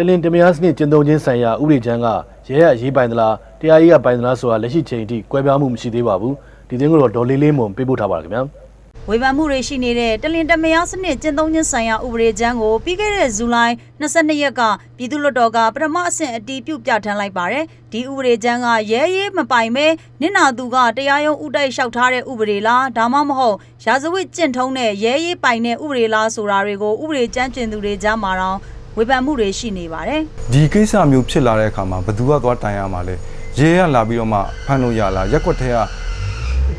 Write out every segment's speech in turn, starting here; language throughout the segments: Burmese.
တလင်တမယားစနစ်ကျင့်သုံးခြင်းဆိုင်ရာဥပဒေချမ်းကရဲရရေးပိုင်သလားတရားရေးကပိုင်သလားဆိုတာလက်ရှိချိန်အထိကွဲပြားမှုမရှိသေးပါဘူးဒီသတင်းကိုတော့ဒေါ်လေးလေးမွန်ပေးပို့ထားပါခင်ဗျာဝေဖန်မှုတွေရှိနေတဲ့တလင်တမယားစနစ်ကျင့်သုံးခြင်းဆိုင်ရာဥပဒေကြမ်းကိုပြီးခဲ့တဲ့ဇူလိုင်22ရက်ကပြည်သူ့လွှတ်တော်ကပထမအဆင့်အတည်ပြုပြဋ္ဌာန်းလိုက်ပါတယ်။ဒီဥပဒေကြမ်းကရဲရဲမပိုင်မဲနင့်နာသူကတရားရုံးဥတိုက်လျှောက်ထားတဲ့ဥပဒေလားဒါမှမဟုတ်ရာဇဝတ်ကျင့်ထုံးတဲ့ရဲရဲပိုင်တဲ့ဥပဒေလားဆိုတာတွေကိုဥပဒေကြမ်းကျင်သူတွေကြားမှာတော့ ဝေဖန်မှုတွေရှိနေပါတယ်။ဒီကိစ္စမျိုးဖြစ်လာတဲ့အခါမှာဘယ်သူကသွားတိုင်ရမှာလဲရဲရလာပြီးတော့မှဖမ်းလို့ရလားရက်ကွက်ထဲက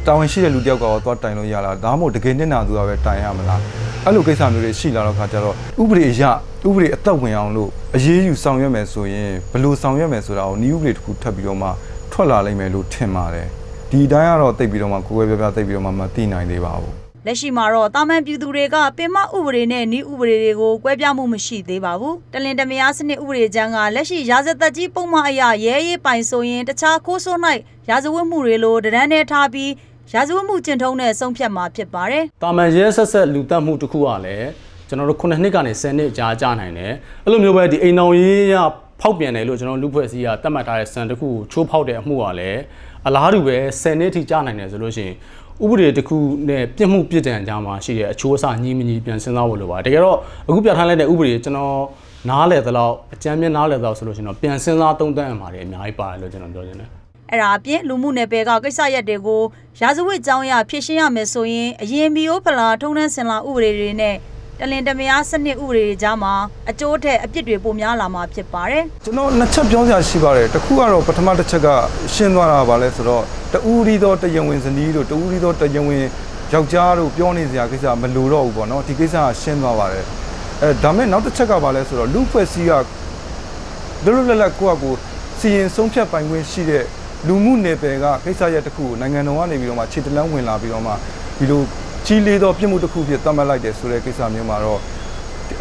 တာဝန်ရှိတဲ့လူတယောက်ကရောသွားတိုင်လို့ရလားဒါမှမဟုတ်တကယ်နစ်နာသူကပဲတိုင်ရမလားအဲ့လိုကိစ္စမျိုးတွေရှိလာတော့ခါကျတော့ဥပဒေအရဥပဒေအသက်ဝင်အောင်လို့အရေးယူဆောင်ရွက်မယ်ဆိုရင်ဘယ်လိုဆောင်ရွက်မယ်ဆိုတာကိုဤဥပဒေတစ်ခုထပ်ပြီးတော့မှထွက်လာလိမ့်မယ်လို့ထင်ပါတယ်ဒီအတိုင်းကတော့တိတ်ပြီးတော့မှကိုယ်ပဲပြပြတိတ်ပြီးတော့မှမသိနိုင်သေးပါဘူး လက်ရှိမှာတော့တာမန်ပြည်သူတွေကပင်မဥပဒေနဲ့ဤဥပဒေတွေကိုကွဲပြားမှုမရှိသေးပါဘူး။တလင်တမယားစနစ်ဥပဒေချမ်းကလက်ရှိရာဇသက်ကြီးပုံမှန်အရာရဲရေးပိုင်ဆိုရင်တခြားခိုးဆိုး၌ရာဇဝတ်မှုတွေလိုတရန်နဲ့ထားပြီးရာဇဝတ်မှုကျင့်ထုံးနဲ့ဆုံးဖြတ်မှာဖြစ်ပါတယ်။တာမန်ရဲဆက်ဆက်လူတက်မှုတစ်ခုကလည်းကျွန်တော်တို့9နှစ်ကနေ10နှစ်ကြာကြာနိုင်တယ်အဲ့လိုမျိုးပဲဒီအိမ်တော်ရေးရဖောက်ပြန်တယ်လို့ကျွန်တော်လူဖွဲ့စည်းကတတ်မှတ်ထားတဲ့စံတစ်ခုကိုချိုးဖောက်တဲ့အမှုကလည်းအလားတူပဲ10နှစ်ထိကြာနိုင်တယ်ဆိုလို့ရှိရင် ဥပဒေတစ်ခုနဲ့ပြစ်မှုပြစ်ဒဏ်ကြားမှာရှိတဲ့အချိုးအဆညီမညီပြန်စဉ်းစားဖို့လိုပါတယ်တကယ်တော့အခုပြဋ္ဌာန်းလိုက်တဲ့ဥပဒေကျွန်တော်နားလည်သလောက်အကြမ်းမြင့်နားလည်သလောက်ဆိုလို့ရှိရင်တော့ပြန်စဉ်းစားသုံးသပ်ရမှာတွေအများကြီးပါတယ်လို့ကျွန်တော်ပြောချင်တယ်အဲ့ဒါအပြင်လူမှုနယ်ပယ်ကကိစ္စရက်တွေကိုရာဇဝတ်ကြောင်းအရဖြည့်ရှင်းရမယ်ဆိုရင်အရင်မီယိုဖလာထုံးတန်းစင်လာဥပဒေတွေနဲ့တလင်တမယားစနစ်ဥပဒေတွေကြားမှာအကျိုးထက်အပြစ်တွေပိုများလာမှာဖြစ်ပါတယ်ကျွန်တော်နှစ်ချက်ပြောစရာရှိပါတယ်တစ်ခုကတော့ပထမတစ်ချက်ကရှင်းသွားတာပါလဲဆိုတော့ တူရီသောတယံဝင်ဇနီးတို့တူရီသောတယံဝင်ယောက်ျားတို့ပြောနေစရာကိစ္စမလိုတော့ဘူးပေါ့နော်ဒီကိစ္စကရှင်းသွားပါတယ်အဲဒါမဲ့နောက်တစ်ချက်ကပါလဲဆိုတော့လူဖွဲ့စည်းကလွတ်လွတ်လပ်လပ်ကိုယ့်အကူစီရင်ဆုံးဖြတ်ပိုင်ခွင့်ရှိတဲ့လူမှုနယ်ပယ်ကကိစ္စရပ်တစ်ခုကိုနိုင်ငံတော်ကနေပြီးတော့မှခြေတလန်းဝင်လာပြီးတော့မှဒီလိုကြီးလေးသောပြစ်မှုတစ်ခုဖြစ်သတ်မှတ်လိုက်တယ်ဆိုတဲ့ကိစ္စမျိုးမှာတော့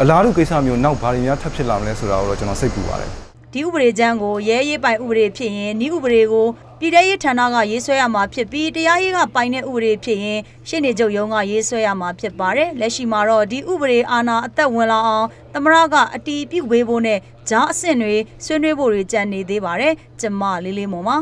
အလားတူကိစ္စမျိုးနောက်ဘာတွေများထပ်ဖြစ်လာမလဲဆိုတာကိုတော့ကျွန်တော်စိတ်ပူပါတယ် ဒီဥပဒေကြမ်းကိုရဲရေးပိုင်ဥပဒေဖြစ်ရင်ဤဥပဒေကိုပြည်ထရေးဌာနကရေးဆွဲရမှာဖြစ်ပြီးတရားရေးကပိုင်တဲ့ဥပဒေဖြစ်ရင်ရှင်းနေချုပ်ရုံးကရေးဆွဲရမှာဖြစ်ပါတယ်လက်ရှိမှာတော့ဒီဥပဒေအာဏာအသက်ဝင်လာအောင်သမရကအတီးပြုတ်ဝေးဖို့နဲ့ဂျားအဆင့်တွေဆွေးနွေးဖို့တွေကြံနေသေးပါတယ်ကျမလေးလေးမွန်ပါ